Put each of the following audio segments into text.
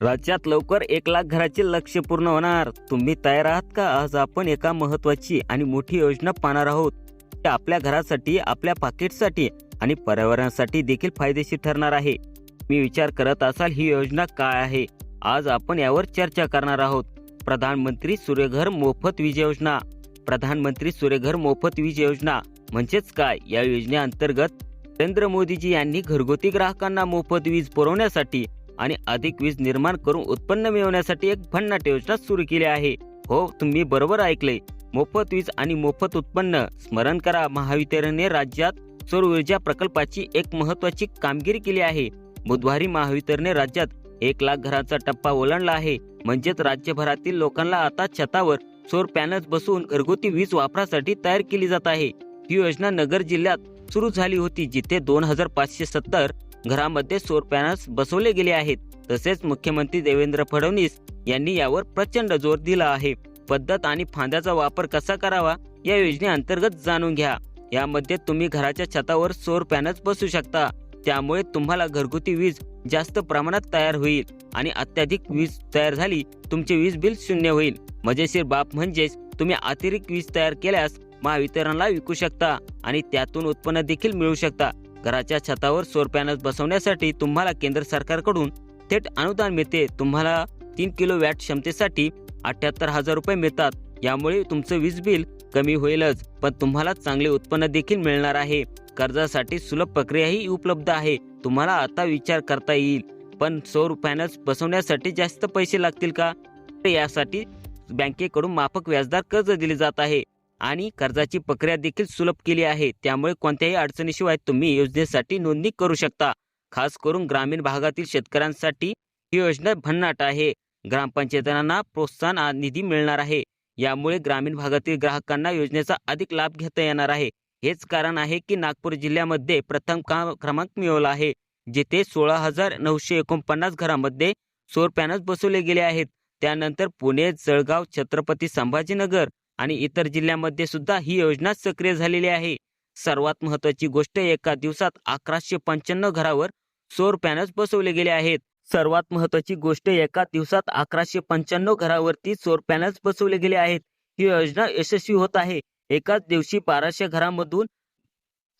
राज्यात लवकर एक लाख घराचे लक्ष पूर्ण होणार. तुम्ही तयार आहात का? आज आपण एका महत्वाची आणि मोठी योजना पाहणार आहोत. ते आपल्या घरासाठी आपल्या पाकिटसाठी आणि पर्यावरणासाठी देखील फायदेशीर ठरणार आहे. मी विचार करत असाल ही योजना काय आहे? आज आपण यावर चर्चा करणार आहोत. प्रधानमंत्री सूर्यघर मोफत वीज योजना. प्रधानमंत्री सूर्यघर मोफत वीज योजना म्हणजेच काय? या योजनेअंतर्गत नरेंद्र मोदीजी यांनी घरगुती ग्राहकांना मोफत वीज पुरवण्यासाठी आणि अधिक वीज निर्माण करून उत्पन्न मिळवण्यासाठी एक भन्नाट योजना सुरू केली आहे. हो तुम्ही बरोबर ऐकले मोफत वीज आणि मोफत उत्पन्न. स्मरण करा महावितरणने राज्यात सौर ऊर्जा प्रकल्पाची एक महत्वाची कामगिरी केली आहे. बुधवारी महावितरणने राज्यात एक लाख घराचा टप्पा ओलांडला आहे. म्हणजेच राज्यभरातील लोकांना आता छतावर सौर पॅनल्स बसवून घरगुती वीज वापरासाठी तयार केली जात आहे. ही योजना नगर जिल्ह्यात सुरू झाली होती जिथे दोन हजार पाचशे सत्तर घरामध्ये सोर पॅनल्स बसवले गेले आहेत. तसेच मुख्यमंत्री देवेंद्र फडणवीस यांनी यावर प्रचंड जोर दिला आहे. पद्धत आणि फांद्याचा वापर कसा करावा या योजनेअंतर्गत जाणून घ्या. यामध्ये तुम्ही घराच्या छतावर सोर पॅनल्स बसू शकता. त्यामुळे तुम्हाला घरगुती वीज जास्त प्रमाणात तयार होईल आणि अत्याधिक वीज तयार झाली तुमचे वीज बिल शून्य होईल. मजेशीर बाब म्हणजेच तुम्ही अतिरिक्त वीज तयार केल्यास महावितरणला विकू शकता आणि त्यातून उत्पन्न देखील मिळू शकता. घराच्या छतावर सौर पॅनल्स बसवण्यासाठी तुम्हाला केंद्र सरकारकडून थेट अनुदान मिळते. तुम्हाला तीन किलो वॅट क्षमतेसाठी अठ्याहत्तर हजार रुपये मिळतात. यामुळे तुमचं वीज बिल कमी होईलच. पण तुम्हाला चांगले उत्पन्न देखील मिळणार आहे. कर्जासाठी सुलभ प्रक्रियाही उपलब्ध आहे. तुम्हाला आता विचार करता येईल. पण सौर पॅनल्स बसवण्यासाठी जास्त पैसे लागतील का? यासाठी बँकेकडून माफक व्याजदर कर्ज दिले जात आहे. आणि कर्जाची प्रक्रिया देखील सुलभ केली आहे. त्यामुळे कोणत्याही अडचणीशिवाय तुम्ही योजनेसाठी नोंदणी करू शकता. खास करून ग्रामीण भागातील शेतकऱ्यांसाठी ही योजना भन्नाट आहे. ग्रामपंचायतांना प्रोत्साहन निधी मिळणार आहे. यामुळे ग्रामीण भागातील ग्राहकांना योजनेचा अधिक लाभ घेता येणार आहे. हेच कारण आहे की नागपूर जिल्ह्यामध्ये प्रथम क्रमांक मिळवला आहे जिथे सोळा हजार नऊशे एकोणपन्नास घरामध्ये सोर पॅनल्स बसवले गेले आहेत. त्यानंतर पुणे जळगाव छत्रपती संभाजीनगर आणि इतर जिल्ह्यामध्ये सुद्धा ही योजना सक्रिय झालेली आहे. सर्वात महत्वाची गोष्ट एका दिवसात अकराशे पंच्याण्णव घरावर सौर पॅनल्स बसवले गेले आहेत. सर्वात महत्वाची गोष्ट एका दिवसात अकराशे पंच्याण्णव घरावरती सौर पॅनल्स बसवले गेले आहेत. ही योजना यशस्वी होत आहे. एकाच दिवशी बाराशे घरामधून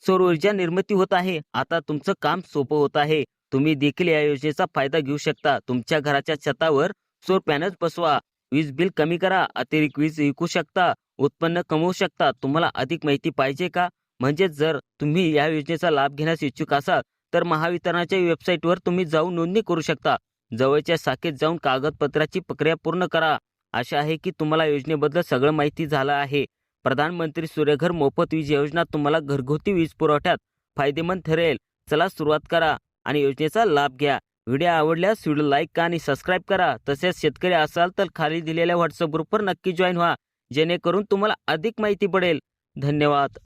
सौर ऊर्जा निर्मिती होत आहे. आता तुमचं काम सोपं होत आहे. तुम्ही देखील या योजनेचा फायदा घेऊ शकता. तुमच्या घराच्या छतावर सौर पॅनल्स बसवा. वीज बिल कमी करा अतिरिक्त वीज विकू शकता उत्पन्न कमवू शकता. तुम्हाला अधिक माहिती पाहिजे का? म्हणजेच जर तुम्ही या योजनेचा लाभ घेण्यास इच्छुक असाल तर महावितरणाच्या वेबसाईटवर तुम्ही जाऊन नोंदणी करू शकता. जवळच्या शाखेत जाऊन कागदपत्राची प्रक्रिया पूर्ण करा. आशा आहे की तुम्हाला योजनेबद्दल सगळं माहिती झालं आहे. प्रधानमंत्री सूर्यघर मोफत वीज योजना तुम्हाला घरगुती वीज पुरवठ्यात फायदेमंद ठरेल. चला सुरुवात करा आणि योजनेचा लाभ घ्या. व्हिडिओ आवडल्यास व्हिडिओ लाईक आणि सबस्क्राईब करा. तसेच शेतकरी असाल तर खाली दिलेल्या व्हॉट्सअप ग्रुपवर नक्की जॉईन व्हा जेणेकरून तुम्हाला अधिक माहिती पडेल. धन्यवाद.